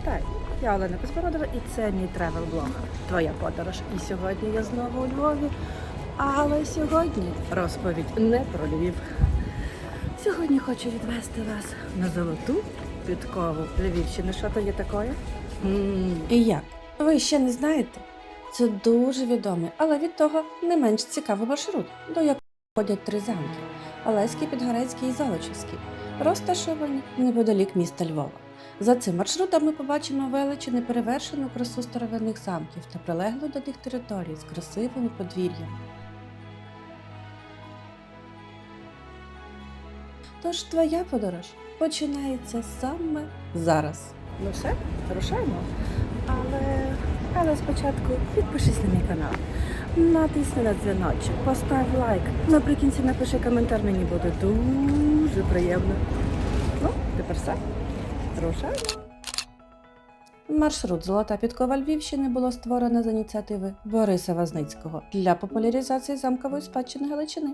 Вітаю! Я Олена Космородова і це мій тревел-блог. Твоя подорож. І сьогодні я знову у Львові. Але сьогодні розповідь не про Львів. Сьогодні хочу відвести вас на золоту підкову Львівщини. Що то є таке? І як? Ви ще не знаєте? Це дуже відомий, але від того не менш цікавий маршрут, до якого ходять три замки Олеський, Підгорецький і Золочівський, розташовані неподалік міста Львова. За цим маршрутом ми побачимо велич і неперевершену красу старовинних замків та прилеглу до них території з красивими подвір'ями. Тож твоя подорож починається саме зараз. Ну все, рушаємо. Але, але спочатку підпишись на мій канал. Натисни на дзвіночок, постав лайк. Наприкінці напиши коментар, мені буде дуже приємно. Ну, тепер все. Рушаємо. Маршрут Золота підкова Львівщини було створено з ініціативи Бориса Вазницького для популяризації замкової спадщини Галичини.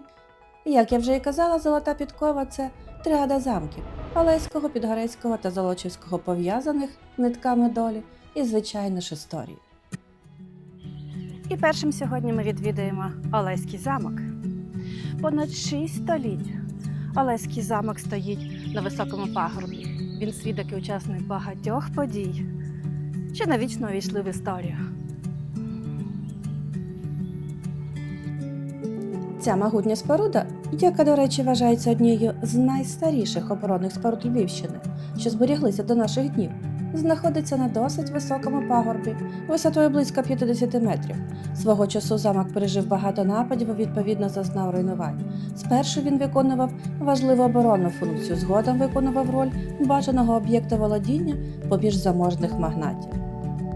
Як я вже і казала, Золота підкова це тріада замків Олеського, Підгорецького та Золочівського пов'язаних нитками долі і, звичайно ж, історії. І першим сьогодні ми відвідаємо Олеський замок. Понад шість століть Олеський замок стоїть на високому пагорбі. Він свідок і учасник багатьох подій, що навічно увійшли в історію. Ця могутня споруда, яка, до речі, вважається однією з найстаріших оборонних споруд Львівщини, що зберіглися до наших днів, знаходиться на досить високому пагорбі, висотою близько 50 метрів. Свого часу замок пережив багато нападів і відповідно зазнав руйнувань. Спершу він виконував важливу оборонну функцію, згодом виконував роль бажаного об'єкта володіння поміж заможних магнатів.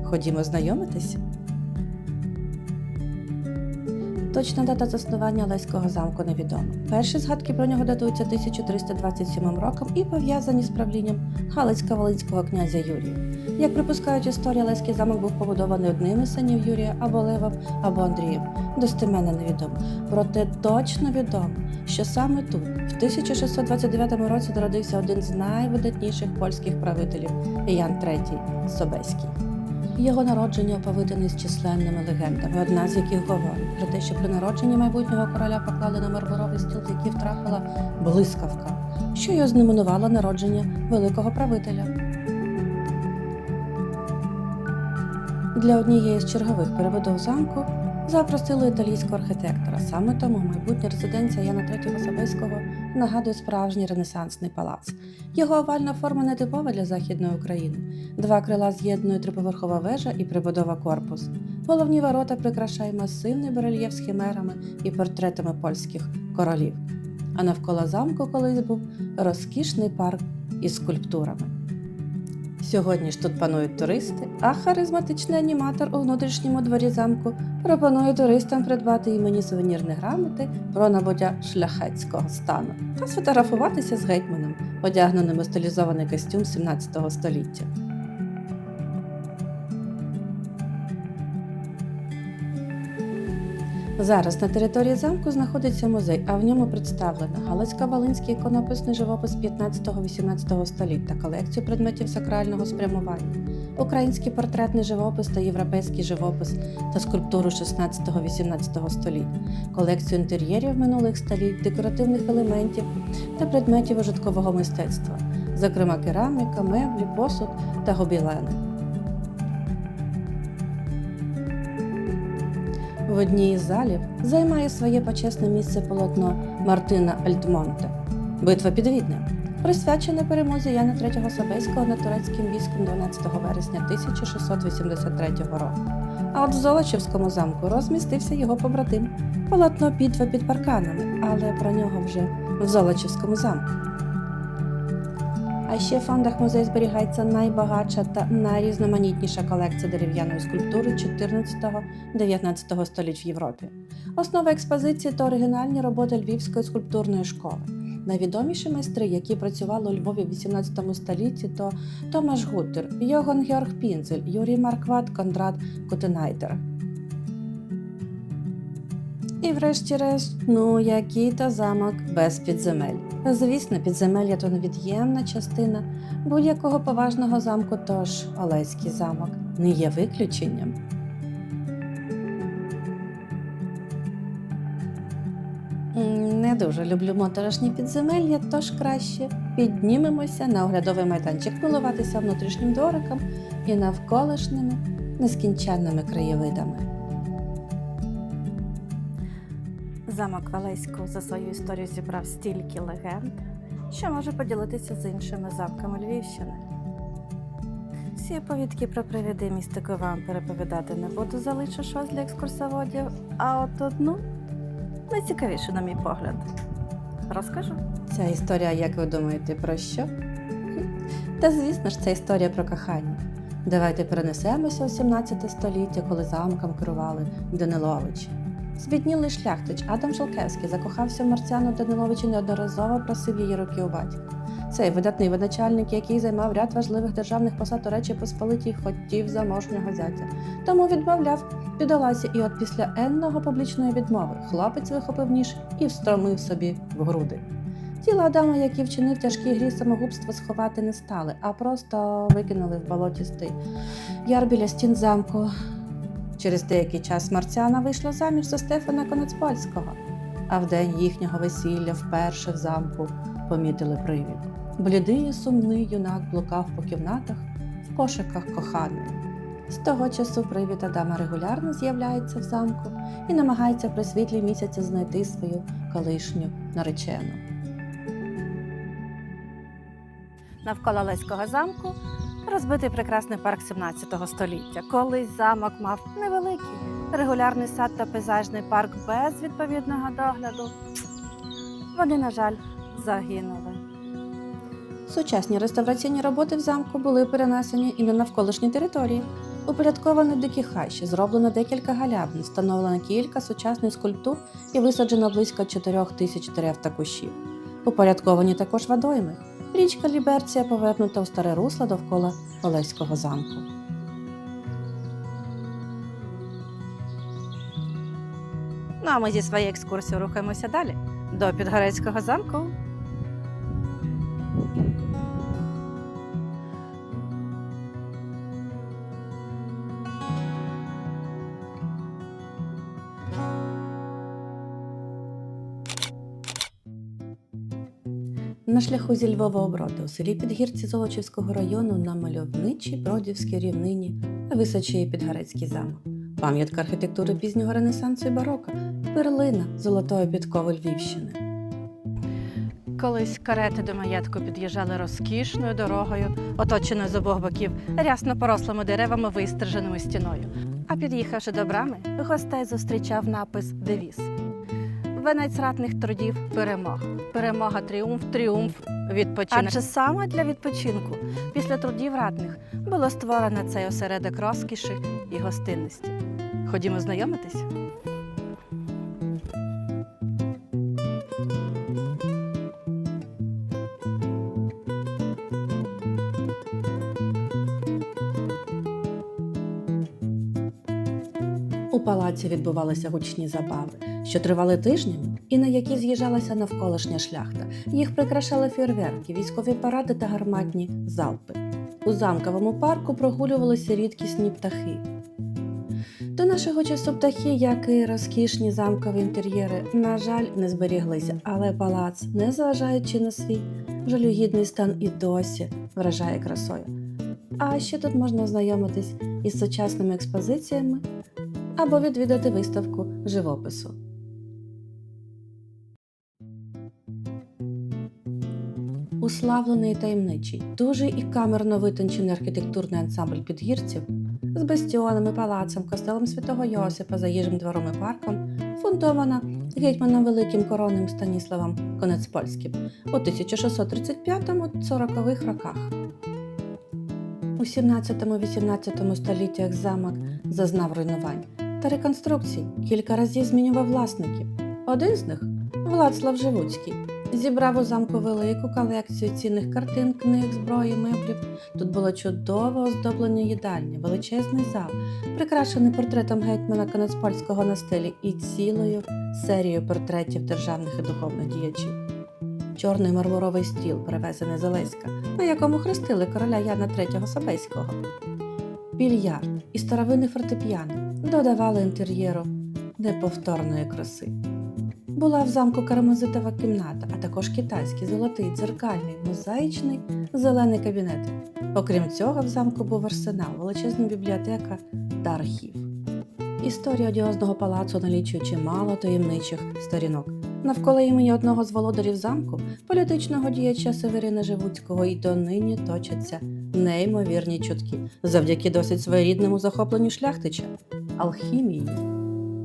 Ходімо знайомитись. Точна дата заснування Олеського замку невідома. Перші згадки про нього датуються 1327 роком і пов'язані з правлінням Галицько-Волинського князя Юрія. Як припускають історії, Олеський замок був побудований одним із синів Юрія або Левом, або Андрієм. Достеменно невідомо. Проте точно відомо, що саме тут, в 1629 році, народився один з найвидатніших польських правителів Ян III Собеський. Його народження оповитане з численними легендами, одна з яких говорить про те, що при народженні майбутнього короля поклали на мармуровий стіл, з який втрапила блискавка, що й ознаменувало народження великого правителя. Для однієї з чергових перебудов замку запросили італійського архітектора. Саме тому майбутня резиденція Яна III Собеського нагадує справжній ренесансний палац. Його овальна форма не типова для західної України. Два крила з'єднує триповерхова вежа і прибудова корпус. Головні ворота прикрашає масивний барельєф з химерами і портретами польських королів. А навколо замку колись був розкішний парк із скульптурами. Сьогодні ж тут панують туристи, а харизматичний аніматор у внутрішньому дворі замку пропонує туристам придбати імені сувенірні грамоти про набуття шляхетського стану та сфотографуватися з гетьманом, одягненим у стилізований костюм 17 століття. Зараз на території замку знаходиться музей, а в ньому представлено Галицько-Волинський іконописний живопис 15-18 століть та колекцію предметів сакрального спрямування, український портретний живопис та європейський живопис та скульптуру 16-18 століть, колекцію інтер'єрів минулих століть, декоративних елементів та предметів ужиткового мистецтва, зокрема кераміка, меблі, посуд та гобілени. В одній із залів займає своє почесне місце полотно Мартина Альтмонте Битва під Віднем, присвячена перемозі Яна III Собеського над турецьким військом 12 вересня 1683 року. А от в Золочівському замку розмістився його побратим полотно Битва під парканами, але про нього вже в Золочівському замку. А ще в фондах музею зберігається найбагатша та найрізноманітніша колекція дерев'яної скульптури 14-19 століть в Європі. Основа експозиції та оригінальні роботи Львівської скульптурної школи. Найвідоміші майстри, які працювали у Львові в 18 столітті, то Томаш Гутер, Йоган Георг Пінзель, Юрій Маркват, Кондрат Кутенайдер. І врешті-решт, ну який то замок без підземель. Звісно, підземелля то невід'ємна частина будь-якого поважного замку, тож Олеський замок не є виключенням. Не дуже люблю моторошні підземелля, тож краще піднімемося на оглядовий майданчик, милуватися внутрішнім двориком і навколишніми нескінченними краєвидами. Замок Валеського за свою історію зібрав стільки легенд, що може поділитися з іншими замками Львівщини. Всі оповідки про привіди містику вам переповідати не буду, залишу щось для екскурсоводів, а от одну найцікавішу, на мій погляд. Розкажу. Ця історія, як ви думаєте, про що? Та звісно ж, це історія про кохання. Давайте перенесемося у 17 століття, коли замком керували Даниловичі. Збіднілий шляхтич Адам Шалкевський закохався в Марціану Данилович і неодноразово просив її руки у батька. Цей видатний видачальник, який займав ряд важливих державних посад у Речі Посполитій, хотів заможнього зятя, тому відмовляв піддалася, і от після енного публічної відмови хлопець вихопив ніж і встромив собі в груди. Тіло Адама, який вчинив тяжкий гріх самогубства, сховати не стали, а просто викинули в болотістий яр біля стін замку. Через деякий час Марціана вийшла заміж за Стефана Конецпольського, а в день їхнього весілля вперше в замку помітили привід. Блідий і сумний юнак блукав по кімнатах в пошуках коханої. З того часу привід Адама регулярно з'являється в замку і намагається при світлі місяця знайти свою колишню наречену. Навколо Леського замку розбитий прекрасний парк 17 століття. Колись замок мав невеликий регулярний сад та пейзажний парк без відповідного догляду. Вони, на жаль, загинули. Сучасні реставраційні роботи в замку були перенесені і на навколишні території. Упорядковано дикі хащі, зроблено декілька галявин, встановлено кілька сучасних скульптур і висаджено близько 4 тисяч дерев та кущів. Упорядковані також водойми. Річка Ліберція повернута у старе русло довкола Олеського замку. Ну а ми зі своєю екскурсією рухаємося далі до Підгорецького замку. На шляху зі Львова оброду у селі Підгірці Золочівського району на мальовничій Бродівській рівнині височіє Підгарецький замок. Пам'ятка архітектури пізнього ренесансу і барока, перлина золотої підкови Львівщини. Колись карети до маєтку під'їжджали розкішною дорогою, оточеною з обох боків рясно порослими деревами, вистриженими стіною. А під'їхавши до брами, гостей зустрічав напис Девіз. Венець ратних трудів перемога. Перемога, тріумф, тріумф, відпочинок. Адже саме для відпочинку після трудів ратних було створено цей осередок розкіші і гостинності. Ходімо знайомитись. У палаці відбувалися гучні забави, що тривали тижнями, і на які з'їжджалася навколишня шляхта. Їх прикрашали фейерверки, військові паради та гарматні залпи. У замковому парку прогулювалися рідкісні птахи. До нашого часу птахи, як і розкішні замкові інтер'єри, на жаль, не зберіглися, але палац, незважаючи на свій жалюгідний стан, і досі вражає красою. А ще тут можна ознайомитись із сучасними експозиціями або відвідати виставку живопису. Уславлений і таємничий, дуже і камерно витончений архітектурний ансамбль підгірців з бастіонами, палацем, костелом святого Йосипа, заїжджим двором і парком, фундована гетьманом Великим коронним Станіславом Конецпольським у 1635-40-х роках. У 17-18 століттях замок зазнав руйнувань та реконструкцій, кілька разів змінював власників. Один з них Владслав Живуцький. Зібрав у замку велику колекцію цінних картин, книг, зброї, меблів. Тут було чудово оздоблення їдальні, величезний зал, прикрашений портретом гетьмана Конецпольського на стелі і цілою серією портретів державних і духовних діячів. чорний мармуровий стіл, привезений з Олеська, на якому хрестили короля Яна III Собеського. Більярд і старовинне фортепіано додавали інтер'єру неповторної краси. Була в замку карамазитова кімната, а також китайський золотий, дзеркальний, мозаїчний, зелений кабінет. Окрім цього, в замку був арсенал, величезна бібліотека та архів. Історія одіозного палацу налічує чимало таємничих сторінок. Навколо імені одного з володарів замку, політичного діяча Северина Живуцького, і донині точаться неймовірні чутки завдяки досить своєрідному захопленню шляхтича алхімії.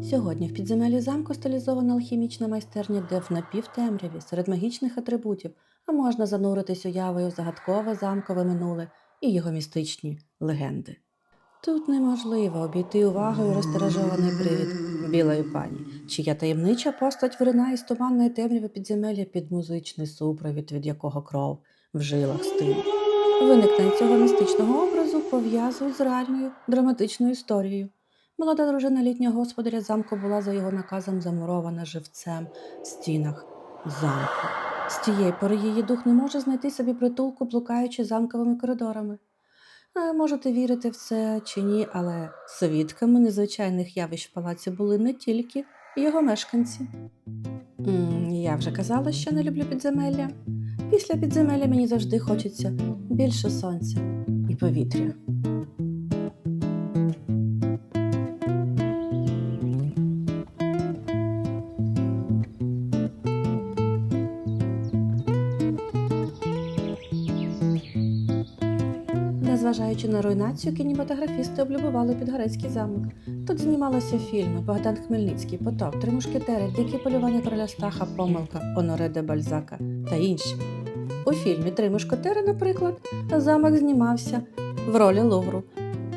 Сьогодні в підземелі замку стилізована алхімічна майстерня, де в напівтемряві серед магічних атрибутів а можна зануритись уявою в загадкове замкове минуле і його містичні легенди. Тут неможливо обійти увагою розтиражований привід білої пані, чия таємнича постать виринає з туманної темряви підземелля під музичний супровід, від якого кров в жилах стине. Виникнення цього містичного образу пов'язують з реальною драматичною історією. Молода дружина літнього господаря замку була за його наказом замурована живцем в стінах замку. З тієї пори її дух не може знайти собі притулку, блукаючи замковими коридорами. Можете вірити в це чи ні, але свідками незвичайних явищ в палаці були не тільки його мешканці. Я вже казала, що не люблю підземелля. Після підземелля мені завжди хочеться більше сонця і повітря. На руйнацію, кінематографісти облюбували Підгорецький замок. Тут знімалися фільми Богдан Хмельницький, Потоп, Три мушкетери, Дикі полювання короля Стаха, Помилка, Оноре де Бальзака та інші. У фільмі Три мушкетери, наприклад, замок знімався в ролі Лувру.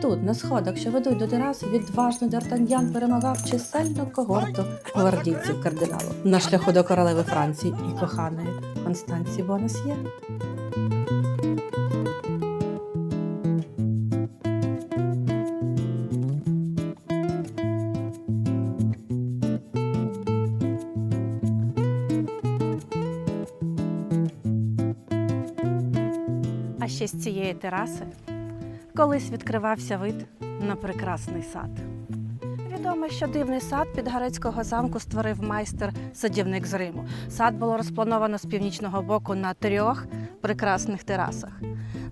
Тут, на сходах, що ведуть до тераси, відважний Д'Артаньян перемагав чисельну когорту гвардійців кардиналу на шляху до королеви Франції і коханої Констанції Бонасьє. Цієї тераси колись відкривався вид на прекрасний сад. Відомо, що дивний сад Підгарецького замку створив майстер садівник з Риму. Сад було розплановано з північного боку на трьох прекрасних терасах.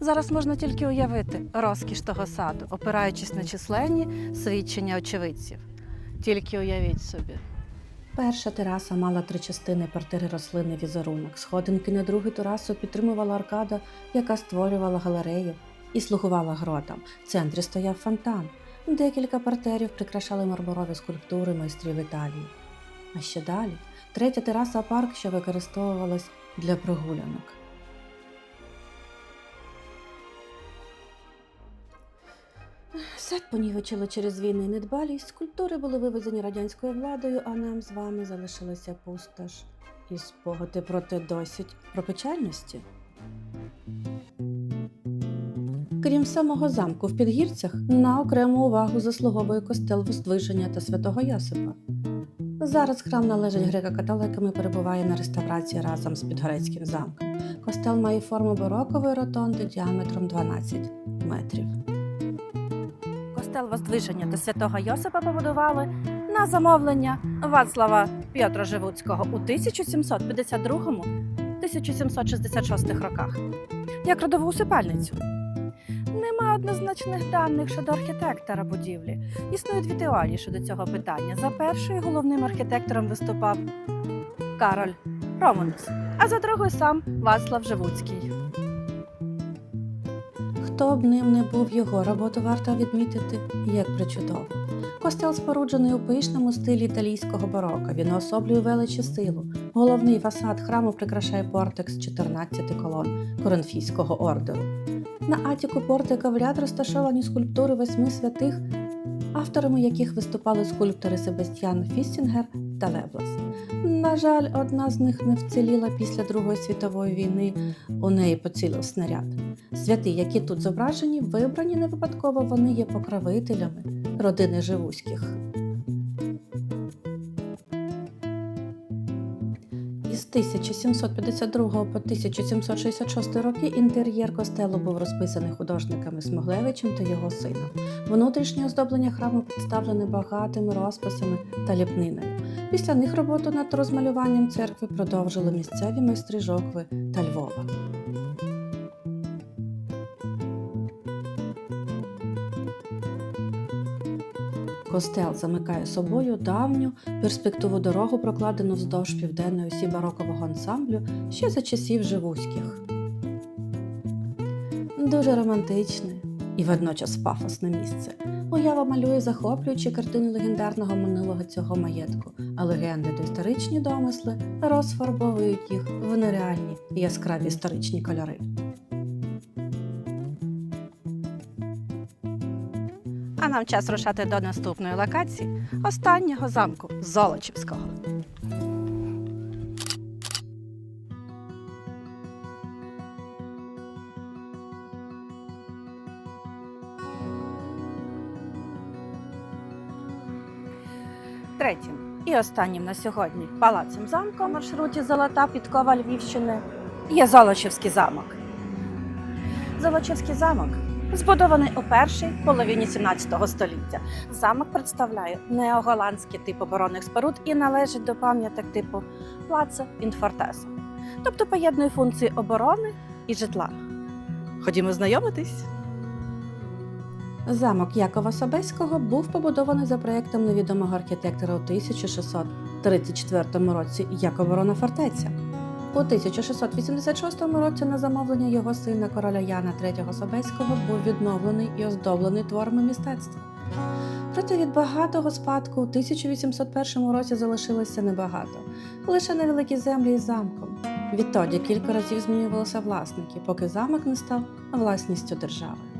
Зараз можна тільки уявити розкіш того саду, опираючись на численні свідчення очевидців. Тільки уявіть собі. Перша тераса мала три частини партири рослини візерунок. Сходинки на другу терасу підтримувала аркада, яка створювала галерею і слугувала гротам. В центрі стояв фонтан. Декілька партерів прикрашали мармурові скульптури майстрів Італії. А ще далі третя тераса парк, що використовувалась для прогулянок. Сад понівечили через війни і недбалість, скульптури були вивезені радянською владою, а нам з вами залишилася пустош і спогади проте досить про печальності. Крім самого замку в підгірцях, на окрему увагу заслуговує костел Воздвиження та святого Йосипа. Зараз храм належить греко-католикам і перебуває на реставрації разом з Підгорецьким замком. Костел має форму барокової ротонди діаметром 12 метрів. Костел Воздвиження та святого Йосипа побудували на замовлення Вацлава П'єтра Живуцького у 1752-1766 роках як родову усипальницю. Нема однозначних даних щодо архітектора будівлі. Існують дві теорії щодо цього питання. За першою головним архітектором виступав Кароль Романус, а за другою сам Вацлав Живуцький. Хто б ним не був його роботу варто відмітити як причудово. Костел споруджений у пишному стилі італійського бароко. Він уособлює велич і силу. Головний фасад храму прикрашає портик з 14 колон Коринфійського ордеру. На атіку портика в ряд розташовані скульптури восьми святих, авторами яких виступали скульптори Себастьян Фістінгер та Леблас. На жаль, одна з них не вціліла після Другої світової війни, у неї поцілив снаряд. Святи, які тут зображені, вибрані не випадково, вони є покровителями родини Живуських. 1752 по 1766 роки інтер'єр костелу був розписаний художниками Смоглевичем та його сином. Внутрішнє оздоблення храму представлене багатими розписами та ліпниною. Після них роботу над розмалюванням церкви продовжили місцеві майстри Жокви та Львова. Костел замикає собою давню перспективу дорогу, прокладену вздовж південної осі барокового ансамблю ще за часів Живуських. Дуже романтичне і водночас пафосне місце. Уява малює захоплюючі картини легендарного минулого цього маєтку, а легенди та історичні домисли розфарбовують їх в нереальні яскраві історичні кольори. Нам час рушати до наступної локації останнього замку Золочівського. Третім і останнім на сьогодні палацем замку маршруті Золота підкова Львівщини є Золочівський замок. Золочівський замок збудований у першій половині 17 століття. Замок представляє неоголандський тип оборонних споруд і належить до пам'яток типу Плаца Інфортеса, тобто поєднує функції оборони і житла. Ходімо знайомитись. Замок Якова Собеського був побудований за проєктом невідомого архітектора у 1634 році як оборона фортеця. У 1686 році на замовлення його сина короля Яна III Собеського був відновлений і оздоблений творами мистецтва. Проте від багатого спадку у 1801 році залишилося небагато, лише невеликі землі із замком. Відтоді кілька разів змінювалися власники, поки замок не став власністю держави.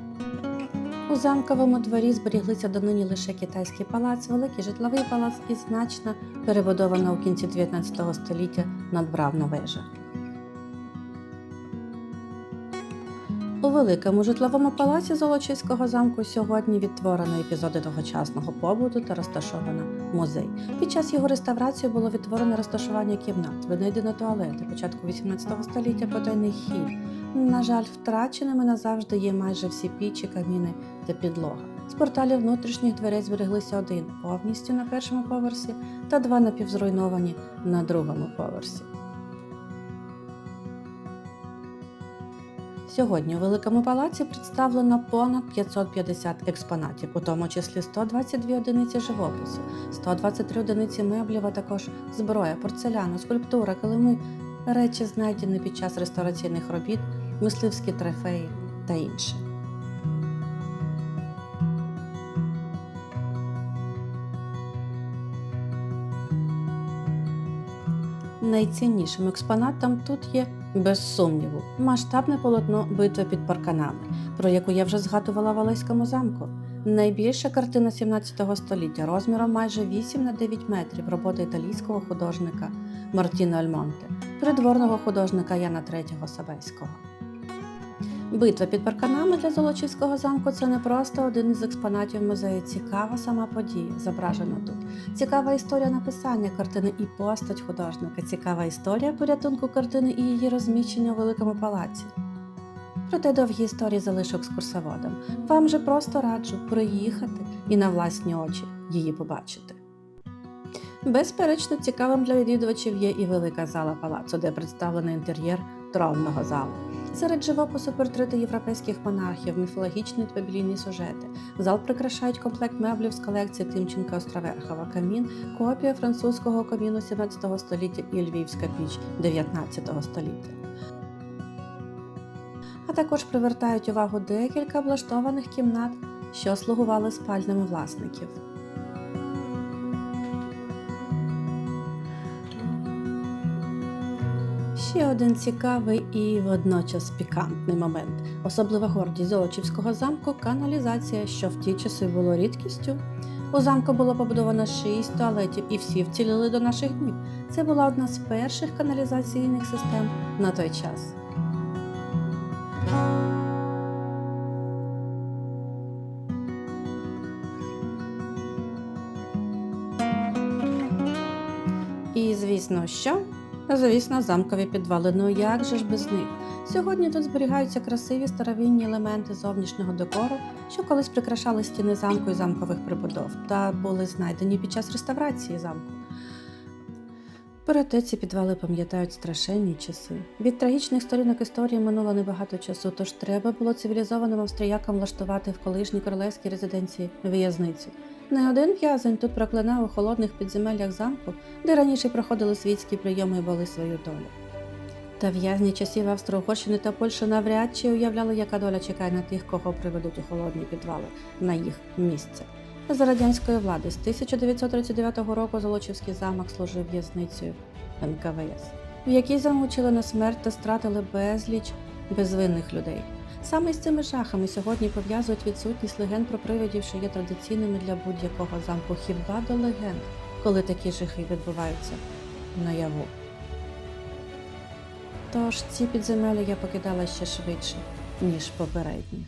У замковому дворі зберіглися донині лише китайський палац, великий житловий палац і значна перебудована у кінці 19 століття надбравна вежа. У великому житловому палаці Золочівського замку сьогодні відтворено епізоди тогочасного побуту та розташовано музей. Під час його реставрації було відтворено розташування кімнат, винайдено туалети початку 18 століття потайний хід. На жаль, втраченими назавжди є майже всі пічі, каміни та підлога. З порталів внутрішніх дверей збереглися один повністю на першому поверсі та два напівзруйновані на другому поверсі. Сьогодні у Великому палаці представлено понад 550 експонатів, у тому числі 122 одиниці живопису, 123 одиниці меблів, а також зброя, порцеляна, скульптура, килими, речі, знайдені під час реставраційних робіт, мисливські трофеї та інше. Найціннішим експонатом тут є, без сумніву, масштабне полотно битви під парканами, про яку я вже згадувала в Олеському замку. Найбільша картина 17 століття розміром майже 8 на 9 метрів роботи італійського художника Мартіно Альмонте, придворного художника Яна III Сабельського. Битва під парканами для Золочівського замку це не просто один із експонатів музею. Цікава сама подія, зображена тут. Цікава історія написання картини і постать художника. Цікава історія порятунку картини і її розміщення у великому палаці. Проте довгі історії залишу екскурсоводам. Вам же просто раджу приїхати і на власні очі її побачити. Безперечно, цікавим для відвідувачів є і велика зала палацу, де представлений інтер'єр тронного залу. Серед живопису портрети європейських монархів, міфологічні та біблійні сюжети. Зал прикрашають комплект меблів з колекції Тимченка Островерхова камін, копія французького каміну 17 століття і львівська піч 19 століття. А також привертають увагу декілька облаштованих кімнат, що слугували спальнями власників. Ще один цікавий і водночас пікантний момент. Особлива гордість Золочівського замку каналізація, що в ті часи було рідкістю. У замку було побудовано шість туалетів, і всі вціліли до наших днів. Це була одна з перших каналізаційних систем на той час. Звісно, замкові підвали, ну як же ж без них? Сьогодні тут зберігаються красиві старовинні елементи зовнішнього декору, що колись прикрашали стіни замку і замкових прибудов, та були знайдені під час реставрації замку. Проте ці підвали пам'ятають страшенні часи. Від трагічних сторінок історії минуло небагато часу, тож треба було цивілізованим австріякам влаштувати в колишній королевській резиденції в'язницю. Не один в'язень тут проклинав у холодних підземеллях замку, де раніше проходили світські прийоми і були свою долю. Та в'язні часів Австро-Угорщини та Польщі навряд чи уявляли, яка доля чекає на тих, кого приведуть у холодні підвали на їх місце. За радянської влади з 1939 року Золочівський замок служив в'язницею НКВС, в якій замучили на смерть та стратили безліч безвинних людей. Саме з цими жахами сьогодні пов'язують відсутність легенд про привидів, що є традиційними для будь-якого замку. Хіба до легенд, коли такі жахи відбуваються наяву. Тож ці підземелля я покидала ще швидше, ніж попередні.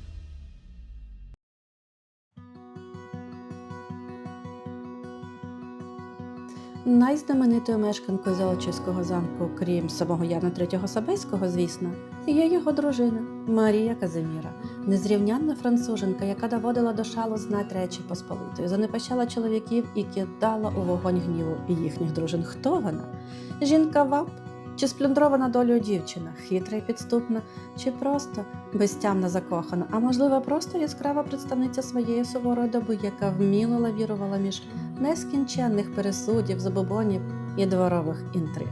Найзнаменитою мешканкою Золочівського замку, крім самого Яна III Собеського, звісно, є його дружина Марія Казиміра, незрівнянна француженка, яка доводила до шалу знать Речі Посполитої, занепащала чоловіків і кидала у вогонь гніву їхніх дружин. Хто вона? Жінка вап чи сплюндрована долею дівчина, хитра і підступна, чи просто безтямна закохана, а можливо, просто яскрава представниця своєї суворої доби, яка вміло лавірувала між нескінченних пересудів, забобонів і дворових інтриг.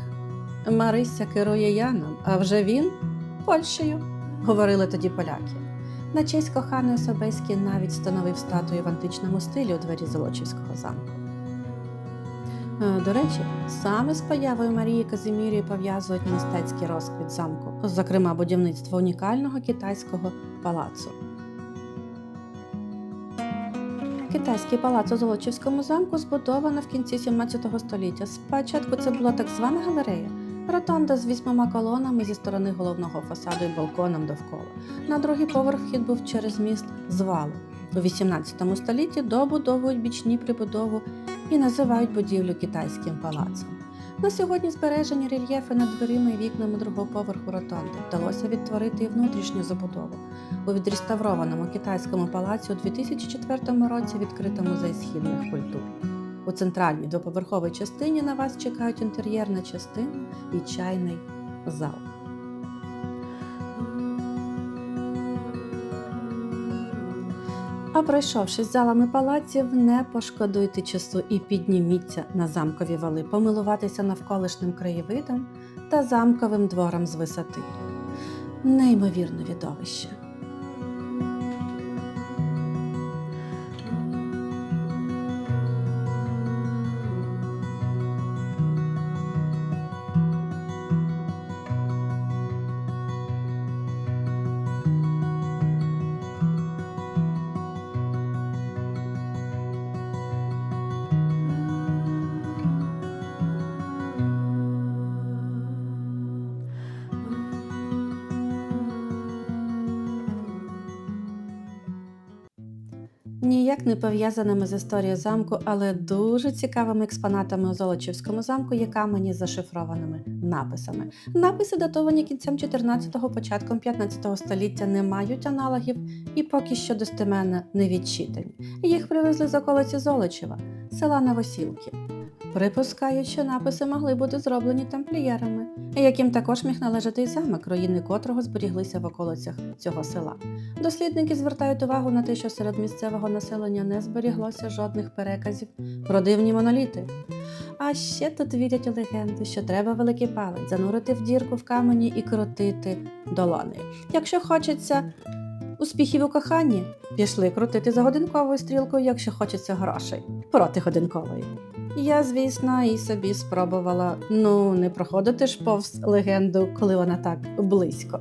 Марися керує Яном, а вже він Польщею, говорили тоді поляки. На честь коханої Собеський навіть встановив статую в античному стилі у двері Золочівського замку. Е, До речі, саме з появою Марії Казимірії пов'язують мистецький розквіт замку, зокрема будівництво унікального китайського палацу. Китайський палац у Золочівському замку збудовано в кінці 17 століття. Спочатку це була так звана галерея, ротонда з вісьмома колонами зі сторони головного фасаду і балконом довкола. На другий поверх вхід був через міст з валу. У 18 столітті добудовують бічні прибудову і називають будівлю китайським палацом. На сьогодні збережені рельєфи над дверима і вікнами другого поверху ротонди. Вдалося відтворити і внутрішню забудову. У відреставрованому китайському палаці у 2004 році відкрито музей східних культур. У центральній двоповерховій частині на вас чекають інтер'єрна частина і чайний зал. А пройшовшись залами палаців, не пошкодуйте часу і підніміться на замкові вали, помилуватися навколишнім краєвидом та замковим двором з висоти. Неймовірне відовище. Ніяк не пов'язаними з історією замку, але дуже цікавими експонатами у Золочівському замку є камені з зашифрованими написами. Написи, датовані кінцем 14-го, початком 15-го століття, не мають аналогів і поки що достеменно не відчитані. Їх привезли з околиці Золочева, села Новосілки. Припускають, що написи могли бути зроблені тамплієрами, яким також міг належати й замок, руїни котрого зберіглися в околицях цього села. Дослідники звертають увагу на те, що серед місцевого населення не зберіглося жодних переказів про дивні моноліти. А ще тут вірять у легенду, що треба великий палець занурити в дірку в камені і крутити долонею. Якщо хочеться успіхів у коханні, пішли крутити за годинковою стрілкою, якщо хочеться грошей проти годинкової. Я, звісно, і собі спробувала ну не проходити ж повз легенду, коли вона так близько.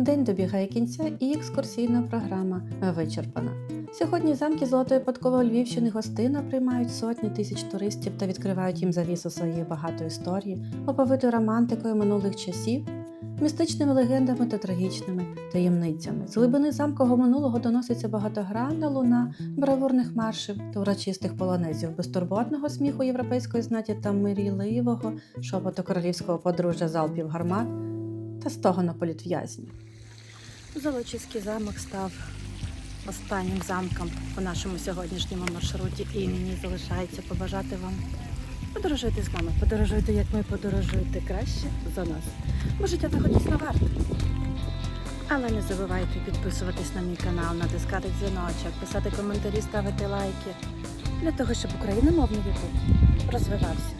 День добігає кінця і екскурсійна програма вичерпана. Сьогодні замки Золотої Подкови Львівщини гостина приймають сотні тисяч туристів та відкривають їм завісу своєї багатої історії, оповитої романтикою минулих часів містичними легендами та трагічними таємницями. З глибини замкового минулого доноситься багатогранна луна бравурних маршів та урочистих полонезів, безтурботного сміху європейської знаті та мирійливого шепоту королівського подружжя залпів гармат та стогону політв'язнів. Золочиський замок став останнім замком у нашому сьогоднішньому маршруті, і мені залишається побажати вам подорожуйте з нами, подорожуйте, як ми подорожуйте краще за нас. Бо життя знаходиться на варто. Але не забувайте підписуватись на мій канал, натискати дзвіночок, писати коментарі, ставити лайки для того, щоб україномовний YouTube розвивався.